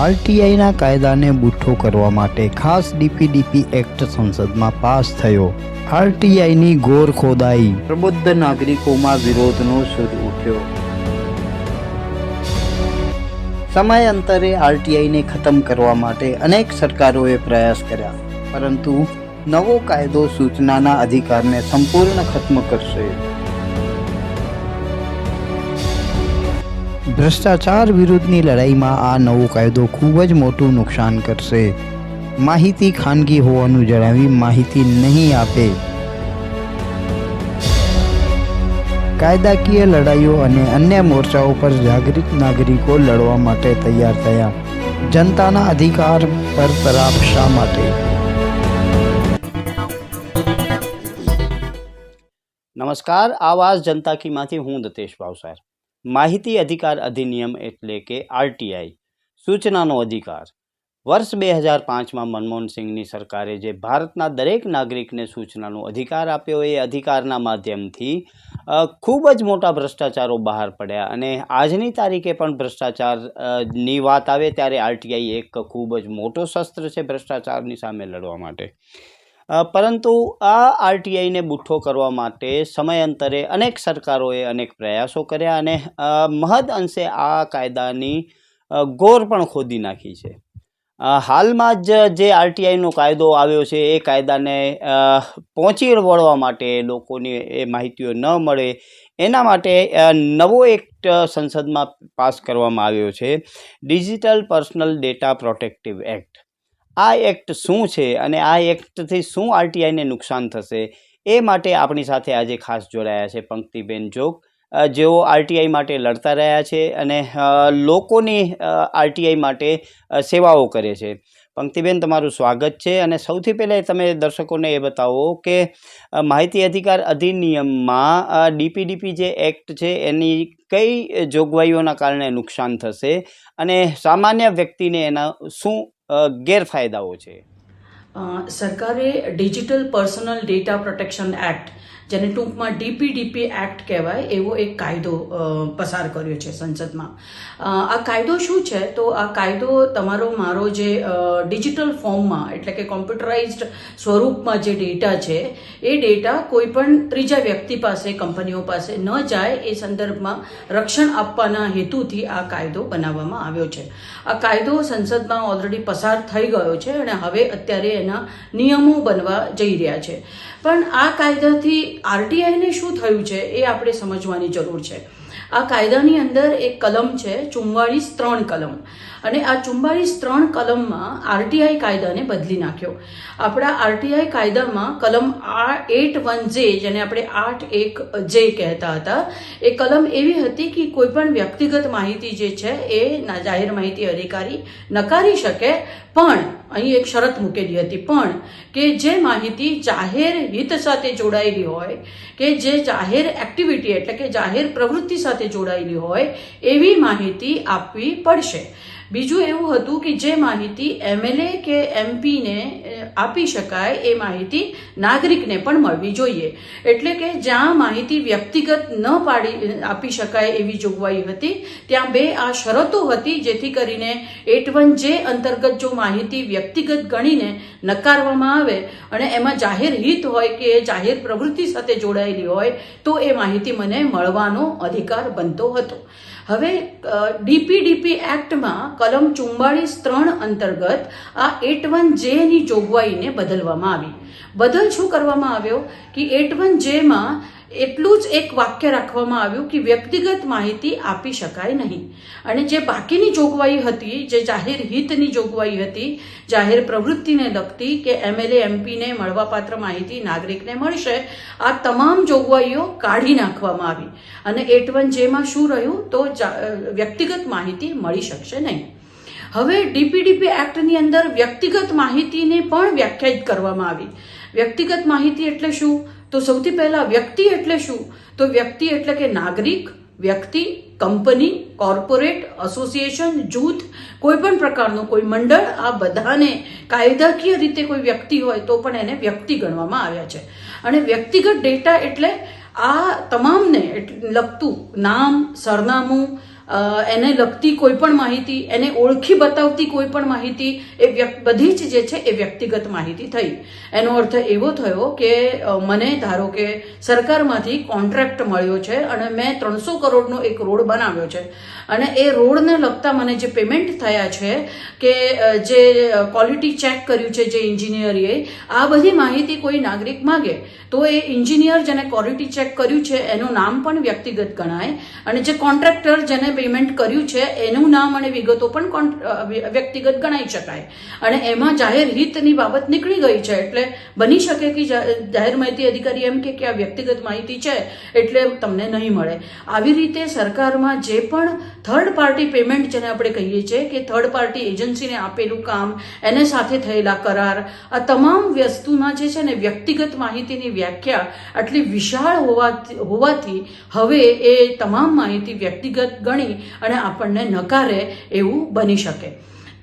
આરટીઆઈના કાયદાને બુઠ્ઠો કરવા માટે ખાસ ડીપીડીપી એક્ટ સંસદમાં પાસ થયો. આરટીઆઈની ગોર ખોદાઈ. પ્રબુદ્ધ નાગરિકોમાં વિરોધનો સુર ઉઠ્યો. સમયાંતરે આરટીઆઈને ખતમ કરવા માટે અનેક સરકારોએ પ્રયાસ કર્યા. પરંતુ નવો કાયદો સૂચનાના અધિકારને સંપૂર્ણ ખત્મ કરશે. ભ્રષ્ટાચાર વિરુદ્ધની લડાઈમાં આ નવો કાયદો ખૂબ જ મોટું નુકસાન કરશે. માહિતી ખાનગી હોવાનું જણાવી માહિતી નહીં આપે. કાયદાકીય લડાઈઓ અને અન્ય મોરચાઓ પર જાગૃત નાગરિકો લડવા માટે તૈયાર થયા. જનતાના અધિકાર પર તરાપ માટે? નમસ્કાર આવાજ જનતા કીમાંથી હું દતેશ ભાવસાર માહિતી અધિકાર અધિનિયમ એટલે કે આરટીઆઈ, સૂચનાનો અધિકાર. વર્ષ બે હજાર પાંચમાં મનમોહન સિંહની સરકારે જે ભારતના દરેક નાગરિકને સૂચનાનો અધિકાર આપ્યો, એ અધિકારના માધ્યમથી ખૂબ જ મોટા ભ્રષ્ટાચારો બહાર પડ્યા અને આજની તારીખે પણ ભ્રષ્ટાચારની વાત આવે ત્યારે આરટીઆઈ એક ખૂબ જ મોટો શસ્ત્ર છે ભ્રષ્ટાચારની સામે લડવા માટે. પરંતુ આ આરટીઆઈને બુઠ્ઠો કરવા માટે સમયાંતરે અનેક સરકારોએ અનેક પ્રયાસો કર્યા અને મહદ અંશે આ કાયદાની ગોર પણ ખોદી નાખી છે. હાલમાં જ જે આરટીઆઈનો કાયદો આવ્યો છે, એ કાયદાને પહોંચી વળવા માટે લોકોને એ માહિતીઓ ન મળે, એના માટે નવો એક્ટ સંસદમાં પાસ કરવામાં આવ્યો છે, digital personal data protective act. આ એક્ટ શું છે અને આ એક્ટથી શું આરટીઆઈને નુકસાન થશે એ માટે આપણી સાથે આજે ખાસ જોડાયા છે પંક્તિબેન જોગ જેઓ આરટીઆઈ માટે લડતા રહ્યા છે અને લોકોની આરટીઆઈ માટે સેવાઓ કરે છે. પંક્તિબેન, તમારું સ્વાગત છે અને સૌથી પહેલાં તમે દર્શકોને એ બતાવો કે માહિતી અધિકાર અધિનિયમમાં ડીપીડીપી જે એક્ટ છે એની કઈ જોગવાઈઓના કારણે નુકસાન થશે અને સામાન્ય વ્યક્તિને એના શું ગેરફાયદાઓ છે? સરકારે digital personal data protection act જેને ટૂંકમાં ડીપીડીપી એક્ટ કહેવાય, એવો એક કાયદો પસાર કર્યો છે સંસદમાં. આ કાયદો શું છે? તો આ કાયદો તમારો મારો જે ડિજિટલ ફોર્મમાં, એટલે કે કોમ્પ્યુટરાઇઝ્ડ સ્વરૂપમાં જે ડેટા છે, એ ડેટા કોઈ પણ ત્રીજા વ્યક્તિ પાસે, કંપનીઓ પાસે ન જાય, એ સંદર્ભમાં રક્ષણ આપવાના હેતુથી આ કાયદો બનાવવામાં આવ્યો છે. આ કાયદો સંસદમાં ઓલરેડી પસાર થઈ ગયો છે અને હવે અત્યારે એના નિયમો બનવા જઈ રહ્યા છે. પણ આ કાયદાથી આરટીઆઈને શું થયું છે એ આપણે સમજવાની જરૂર છે. આ કાયદાની અંદર એક કલમ છે ચુમ્વાળીસ ત્રણ કલમ. અને આ ચુમ્વાળીસ ત્રણ કલમમાં આરટીઆઈ કાયદાને બદલી નાખ્યો. આપણા આરટીઆઈ કાયદામાં કલમ આ એટ વન જે, જેને આપણે આઠ એક જે કહેતા હતા, એ કલમ એવી હતી કે કોઈ પણ વ્યક્તિગત માહિતી જે છે એ જાહેર માહિતી અધિકારી નકારી શકે, પણ અહીં એક શરત મૂકેલી હતી, પણ કે જે માહિતી જાહેર હિત સાથે જોડાયેલી હોય, કે જે જાહેર એક્ટિવિટી એટલે કે જાહેર પ્રવૃત્તિ સાથે જોડાયેલી હોય એવી માહિતી આપવી પડશે. બીજું એવું હતું કે જે માહિતી એમએલએ કે એમપીને આપી શકાય એ માહિતી નાગરિકને પણ મળવી જોઈએ. એટલે કે જ્યાં માહિતી વ્યક્તિગત ન પાડી આપી શકાય એવી જોગવાઈ હતી, ત્યાં બે આ શરતો હતી જેથી કરીને એટ વન જે અંતર્ગત જો માહિતી વ્યક્તિગત ગણીને નકારવામાં આવે અને એમાં જાહેર હિત હોય કે જાહેર પ્રવૃત્તિ સાથે જોડાયેલી હોય, તો એ માહિતી મને મળવાનો અધિકાર બનતો હતો. હવે ડીપીડીપી એક્ટમાં કલમ ચુમ્બાળીસ ત્રણ અંતર્ગત આ એટ વન જેની જોગવાઈને બદલવામાં આવી. બદલ શું કરવામાં આવ્યો? કે એટ વન જેમાં એટલું જ એક વાક્ય રાખવામાં આવ્યું કે વ્યક્તિગત માહિતી આપી શકાય નહીં. અને જે બાકીની જોગવાઈ હતી, જે જાહેર હિતની જોગવાઈ હતી, જાહેર પ્રવૃત્તિને લગતી કે એમએલએ એમપીને મળવાપાત્ર માહિતી નાગરિકને મળશે, આ તમામ જોગવાઈઓ કાઢી નાખવામાં આવી. અને એટ વન જેમાં શું રહ્યું? તો વ્યક્તિગત માહિતી મળી શકશે નહીં. હવે ડીપીડીપી એક્ટની અંદર વ્યક્તિગત માહિતીને પણ વ્યાખ્યાયિત કરવામાં આવી. વ્યક્તિગત માહિતી એટલે શું? તો સૌથી પહેલા વ્યક્તિ એટલે શું? તો વ્યક્તિ એટલે કે નાગરિક, વ્યક્તિ, કંપની, કોર્પોરેટ, એસોસિએશન, જૂથ, કોઈ પણ પ્રકારનું, કોઈ મંડળ, આ બધાને કાયદાકીય રીતે કોઈ વ્યક્તિ હોય તો પણ એને વ્યક્તિ ગણવામાં આવ્યા છે. અને વ્યક્તિગત ડેટા એટલે આ તમામને લગતું નામ, સરનામું એને લગતી કોઈ પણ માહિતી, એને ઓળખી બતાવતી કોઈ પણ માહિતી, એ બધી જ જે છે એ વ્યક્તિગત માહિતી થઈ. એનો અર્થ એવો થયો કે મને ધારો કે સરકારમાંથી કોન્ટ્રાક્ટ મળ્યો છે અને મેં ત્રણસો કરોડનો એક રોડ બનાવ્યો છે. અને એ રોડને લગતા મને જે પેમેન્ટ થયા છે કે જે ક્વોલિટી ચેક કર્યું છે જે ઇન્જિનિયરીએ આ બધી માહિતી કોઈ નાગરિક માગે. તો એ ઇન્જિનિયર જેને ક્વોલિટી ચેક કર્યું છે એનું નામ પણ વ્યક્તિગત ગણાય. અને જે કોન્ટ્રાક્ટર જેને પેમેન્ટ કર્યું છે, એનું નામ અને વિગતો પણ વ્યક્તિગત ગણાઈ શકાય. અને એમાં જાહેર હિતની બાબત નીકળી ગઈ છે, એટલે બની શકે કે જાહેર માહિતી અધિકારી એમ કે કે આ વ્યક્તિગત માહિતી છે, એટલે તમને નહીં મળે. આવી રીતે સરકારમાં જે પણ થર્ડ પાર્ટી પેમેન્ટ જેને આપણે કહીએ છીએ, કે થર્ડ પાર્ટી એજન્સીને આપેલું કામ, એને સાથે થયેલા કરાર, આ તમામ વસ્તુમાં જે છે ને વ્યક્તિગત માહિતીની વ્યાખ્યા આટલી વિશાળ હોવાથી હોવાથી હવે એ તમામ માહિતી વ્યક્તિગત ગણી અને આપણને નકારે એવું બની શકે.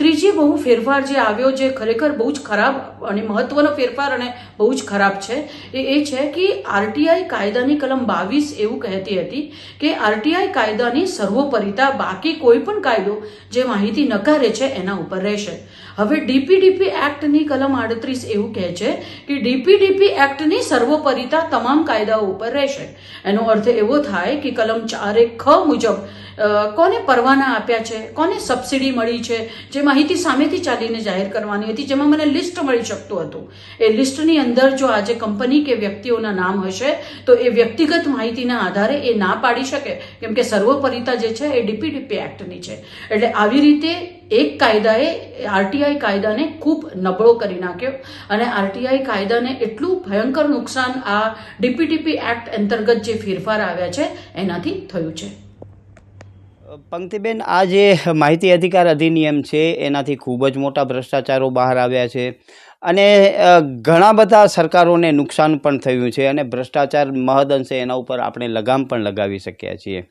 ત્રીજી બહુ ફેરફાર જે આવ્યો જે ખરેખર બહુ જ ખરાબ અને મહત્વનો ફેરફાર અને બહુ જ ખરાબ છે, એ એ છે કે આરટીઆઈ કાયદાની કલમ બાવીસ એવું કહેતી હતી કે આરટીઆઈ કાયદાની સર્વોપરિતા બાકી કોઈ પણ કાયદો જે માહિતી નકારે છે એના ઉપર રહેશે. હવે ડીપીડીપી એક્ટની કલમ આડત્રીસ એવું કહે છે કે ડીપીડીપી એક્ટની સર્વોપરિતા તમામ કાયદાઓ ઉપર રહેશે. એનો અર્થ એવો થાય કે કલમ ચારેક ખ મુજબ કોને પરવાના આપ્યા છે? કોને સબસિડી મળી છે? જે માહિતી સામેથી ચાલીને જાહેર કરવાની હતી, જેમાં મને લિસ્ટ મળી શકતું હતું. એ લિસ્ટની અંદર જો આજે કંપની કે વ્યક્તિઓના નામ હશે, તો એ વ્યક્તિગત માહિતીના આધારે એ ના પાડી શકે. કેમ કે સર્વોપરિતા જે છે, એ ડીપીડીપી એક્ટની છે. એટલે આવી રીતે એક કાયદાએ આરટીઆઈ કાયદાને ખૂબ નબળો કરી નાખ્યો અને આરટીઆઈ કાયદાને એટલું ભયંકર નુકસાન આ ડીપીડીપી એક્ટ અંતર્ગત જે ફેરફાર આવ્યા છે, એનાથી થયું છે. પંક્તિબેન, આ જે માહિતી અધિકાર અધિનિયમ છે, એનાથી ખૂબ જ મોટા ભ્રષ્ટાચારો બહાર આવ્યા છે અને ઘણા બધા સરકારોને નુકસાન પણ થયું છે અને ભ્રષ્ટાચાર મહદઅંશે એના ઉપર આપણે લગામ પણ લગાવી શક્યા છીએ.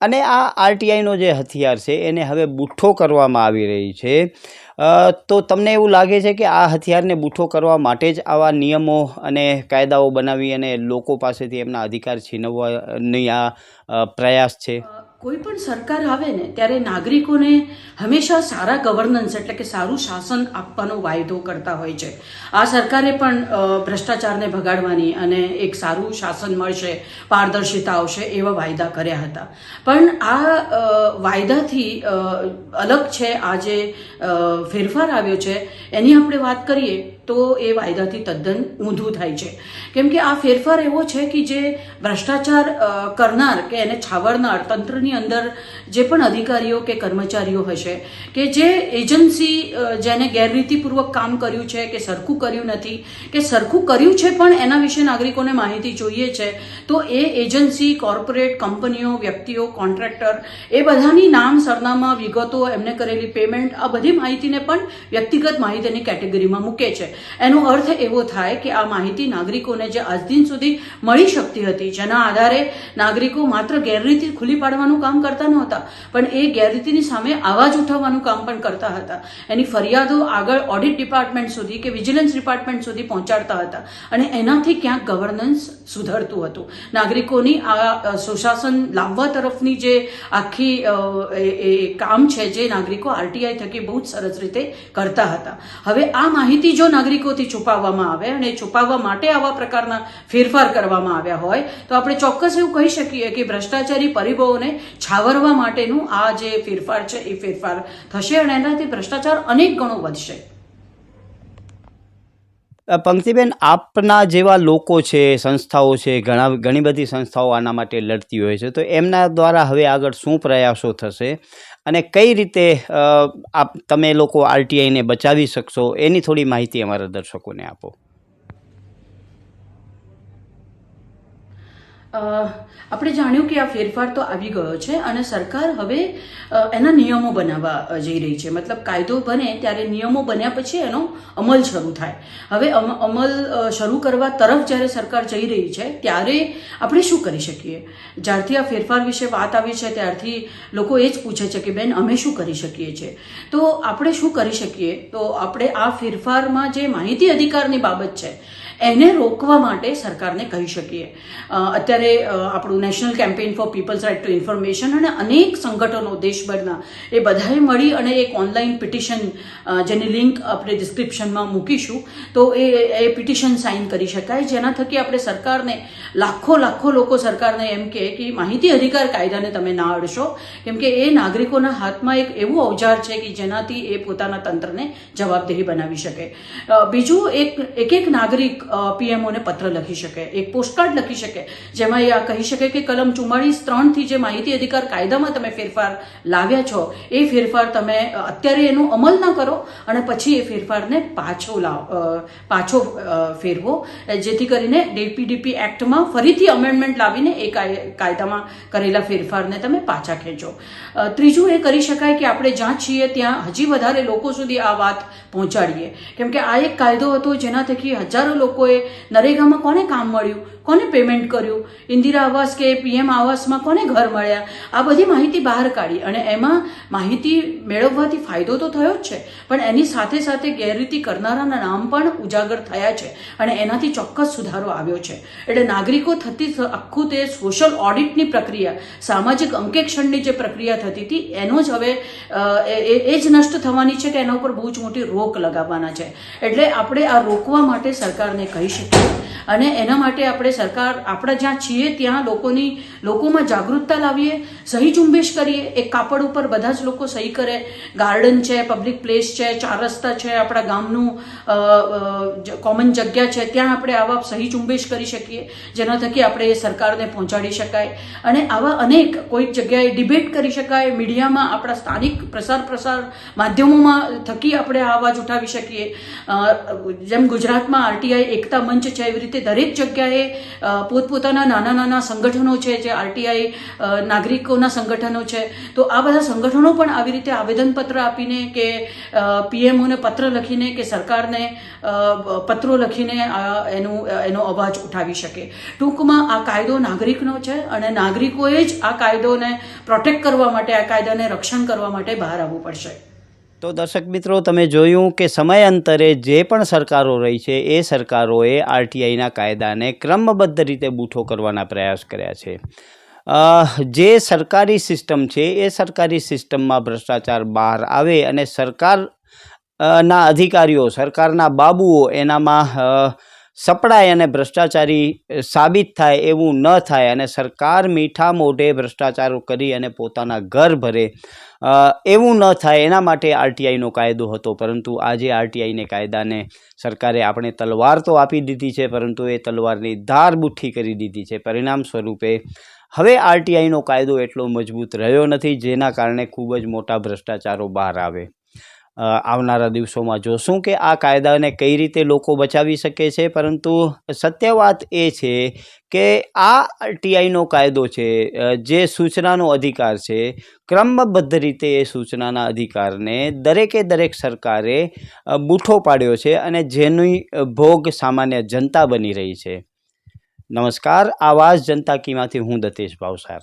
અને આ આરટીઆઈનો જે હથિયાર છે, એને હવે બુઠ્ઠો કરવામાં આવી રહી છે. તો તમને એવું લાગે છે કે આ હથિયારને બુઠ્ઠો કરવા માટે જ આવા નિયમો અને કાયદાઓ બનાવી અને લોકો પાસેથી એમના અધિકાર છીનવવાની આ પ્રયાસ છે? કોઈ પણ સરકાર આવે ને, ત્યારે નાગરિકોને હંમેશા સારા ગવર્નન્સ એટલે કે સારું શાસન આપવાનો વાયદો કરતા હોય છે. આ સરકારે પણ ભ્રષ્ટાચારને ભગાડવાની અને એક સારું શાસન મળશે, પારદર્શિતા આવશે એવા વાયદા કર્યા હતા. પણ આ વાયદાથી અલગ છે આ જે ફેરફાર આવ્યો છે, એની આપણે વાત કરીએ તો એ વાયદાથી તદ્દન ઊંધું થાય છે. કેમ કે આ ફેરફાર એવો છે કે જે ભ્રષ્ટાચાર કરનાર કે એને છાવરનાર તંત્રની અંદર જે પણ અધિકારીઓ કે કર્મચારીઓ હશે કે જે એજન્સી જેને ગેરરીતિપૂર્વક કામ કર્યું છે કે સરખું કર્યું નથી, કે સરખું કર્યું છે પણ એના વિશે નાગરિકોને માહિતી જોઈએ છે, તો એ એજન્સી, કોર્પોરેટ કંપનીઓ, વ્યક્તિઓ, કોન્ટ્રાક્ટર એ બધાની નામ સરનામા વિગતો, એમને કરેલી પેમેન્ટ આ બધી માહિતીને પણ વ્યક્તિગત માહિતીની કેટેગરીમાં મૂકે છે. એનો અર્થ એવો થાય કે આ માહિતી નાગરિકોને જે આજ દિન સુધી મળી શકતી હતી, જેના આધારે નાગરિકો માત્ર ગેરરીતિ ખુલ્લી પાડવાનું કામ કરતા નહોતા, પણ એ ગેરરીતિની સામે આવાજ ઉઠાવવાનું કામ પણ કરતા હતા. એની ફરિયાદો આગળ ઓડિટ ડિપાર્ટમેન્ટ સુધી કે વિજિલન્સ ડિપાર્ટમેન્ટ સુધી પહોંચાડતા હતા અને એનાથી ક્યાંક ગવર્નન્સ સુધરતું હતું. નાગરિકોની આ સુશાસન લાવવા તરફની જે આખી કામ છે જે નાગરિકો આરટીઆઈ થકી બહુ જ સરસ રીતે કરતા હતા. હવે આ માહિતી જો નાગરિકોથી છુપાવવામાં આવે અને છુપાવવા માટે આવા પ્રકારના ફેરફાર કરવામાં આવ્યા હોય, તો આપણે ચોક્કસ એવું કહી શકીએ કે ભ્રષ્ટાચારી પરિબળોને છાવરવા માટેનું આ જે ફેરફાર છે, એ ફેરફાર થશે અને એનાથી ભ્રષ્ટાચાર અનેક ગણો વધશે. પંક્તિબેન, આપના જેવા લોકો છે, સંસ્થાઓ છે, ઘણા, ઘણી બધી સંસ્થાઓ આના માટે લડતી હોય છે, તો એમના દ્વારા હવે આગળ શું પ્રયાસો થશે? અને કઈ રીતે આપ, તમે લોકો આરટીઆઈને બચાવી શકશો એની થોડી માહિતી અમારા દર્શકોને આપો. આપણે જાણ્યું કે આ ફેરફાર તો આવી ગયો છે અને સરકાર હવે એના નિયમો બનાવવા જઈ રહી છે. મતલબ કાયદો બને ત્યારે નિયમો બન્યા પછી એનો અમલ શરૂ થાય. હવે અમ- અમલ શરૂ કરવા તરફ જ્યારે સરકાર જઈ રહી છે ત્યારે આપણે શું કરી શકીએ? જ્યારથી આ ફેરફાર વિશે વાત આવી છે ત્યારથી લોકો એ જ પૂછે છે કે બેન અમે શું કરી શકીએ છીએ? તો આપણે શું કરી શકીએ? તો આપણે આ ફેરફારમાં જે માહિતી અધિકારની બાબત છે એને રોકવા માટે સરકારને કહી શકીએ. અ, અત્યારે આપણું national campaign for people's right to information અને અનેક સંગઠનો દેશભરના, એ બધાએ મળી અને એક ઓનલાઈન પિટિશન જેની લિંક આપણે ડિસ્ક્રિપ્શનમાં મૂકીશું, તો એ એ પિટિશન સાઇન કરી શકાય. જેના થકી આપણે સરકારને, લાખો લાખો લોકો સરકારને એમ કહે કે માહિતી અધિકાર કાયદાને તમે ના અડશો. કેમ કે એ નાગરિકોના હાથમાં એક એવું અવજાર છે કે જેનાથી એ પોતાના તંત્રને જવાબદેહી બનાવી શકે. બીજું એક એક એક નાગરિક પીએમઓને પત્ર લખી શકે, એક પોસ્ટકાર્ડ લખી શકે, જેમાં એ કહી શકે કે કલમ ચુમ્માળીસ ત્રણથી જે માહિતી અધિકાર કાયદામાં તમે ફેરફાર લાવ્યા છો, એ ફેરફાર તમે અત્યારે એનો અમલ ના કરો અને પછી એ ફેરફારને પાછો લાવ પાછો ફેરવો. જેથી કરીને ડીપીડીપી એક્ટમાં ફરીથી અમેન્ડમેન્ટ લાવીને એ કાયદામાં કરેલા ફેરફારને તમે પાછા ખેંચો. ત્રીજું એ કરી શકાય કે આપણે જ્યાં છીએ ત્યાં હજી વધારે લોકો સુધી આ વાત પહોંચાડીએ. કેમ કે આ એક કાયદો હતો જેના થકી હજારો લોકોએ નરેગામાં કોને કામ મળ્યું? કોને પેમેન્ટ કર્યું? ઇન્દિરા આવાસ કે પીએમ આવાસમાં કોને ઘર મળ્યા? આ બધી માહિતી બહાર કાઢી અને એમાં માહિતી મેળવવાથી ફાયદો તો થયો જ છે, પણ એની સાથે સાથે ગેરરીતિ કરનારાના નામ પણ ઉજાગર થયા છે અને એનાથી ચોક્કસ સુધારો આવ્યો છે. એટલે નાગરિકો થતી આખું તે સોશિયલ ઓડિટની પ્રક્રિયા, સામાજિક અંકેક્ષણની જે પ્રક્રિયા થતી હતી, એનો જ હવે એ જ નષ્ટ થવાની છે કે એના ઉપર બહુ જ મોટી રોક લગાવવાના છે. એટલે આપણે આ રોકવા માટે સરકારને કહી શકીએ અને એના માટે આપણે સરકાર આપણા જ્યાં છીએ ત્યાં લોકોની, લોકોમાં જાગૃતતા લાવીએ, સહી ઝુંબેશ કરીએ, એક કાપડ ઉપર બધા જ લોકો સહી કરે. ગાર્ડન છે, પબ્લિક પ્લેસ છે, ચાર રસ્તા છે, આપણા ગામનું કોમન જગ્યા છે, ત્યાં આપણે આવા સહી ઝુંબેશ કરી શકીએ, જેના થકી આપણે સરકારને પહોંચાડી શકાય. અને આવા અનેક કોઈક જગ્યાએ ડિબેટ કરી શકાય, મીડિયામાં આપણા સ્થાનિક પ્રસાર પ્રસાર માધ્યમોમાં થકી આપણે આ અવાજ ઉઠાવી શકીએ. જેમ ગુજરાતમાં આરટીઆઈ એકતા મંચ છે, એવી રીતે દરેક જગ્યાએ પોતપોતાના નાના નાના સંગઠનો છે, જે આરટીઆઈ નાગરિકોના સંગઠનો છે. તો આ બધા સંગઠનો પણ આવી રીતે આવેદનપત્ર આપીને કે પીએમઓને પત્ર લખીને કે સરકારને પત્રો લખીને એનું, એનો અવાજ ઉઠાવી શકે. ટૂંકમાં આ કાયદો નાગરિકનો છે અને નાગરિકોએ જ આ કાયદોને પ્રોટેક્ટ કરવા માટે, આ કાયદાને રક્ષણ કરવા માટે બહાર આવવું પડશે. તો દર્શક મિત્રો, તમે જોયું કે સમયાંતરે જે પણ સરકારો રહી છે, એ સરકારોએ આરટીઆઈના કાયદાને ક્રમબદ્ધ રીતે બૂઠો કરવાના પ્રયાસ કર્યા છે. જે સરકારી સિસ્ટમ છે, એ સરકારી સિસ્ટમમાં ભ્રષ્ટાચાર બહાર આવે અને સરકાર ના અધિકારીઓ, સરકારના બાબુઓ એનામાં સપડાય અને ભ્રષ્ટાચારી સાબિત થાય એવું ન થાય અને સરકાર મીઠા મોઢે ભ્રષ્ટાચારો કરી અને પોતાના ઘર ભરે. એવું ન થાય એના માટે આરટીઆઈનો કાયદો હતો. પરંતુ આજે આરટીઆઈને કાયદાને સરકારે આપણે તલવાર તો આપી દીધી છે, પરંતુ એ તલવારની ધાર બુઠ્ઠી કરી દીધી છે. પરિણામ સ્વરૂપે હવે આરટીઆઈનો કાયદો એટલો મજબૂત રહ્યો નથી, જેના કારણે ખૂબ જ મોટા ભ્રષ્ટાચારો બહાર આવે. આવનારા દિવસોમાં જોશું કે આ કાયદાને કઈ રીતે લોકો બચાવી શકે છે. પરંતુ સત્ય વાત એ છે કે આ ટીઆઈનો કાયદો છે જે સૂચનાનો અધિકાર છે, ક્રમબદ્ધ રીતે એ સૂચનાના અધિકારને દરેકે દરેક સરકારે બૂઠો પાડ્યો છે અને જેની ભોગ સામાન્ય જનતા બની રહી છે. નમસ્કાર, આવાજ જનતા કીમાંથી હું દતેશ ભાવસાર.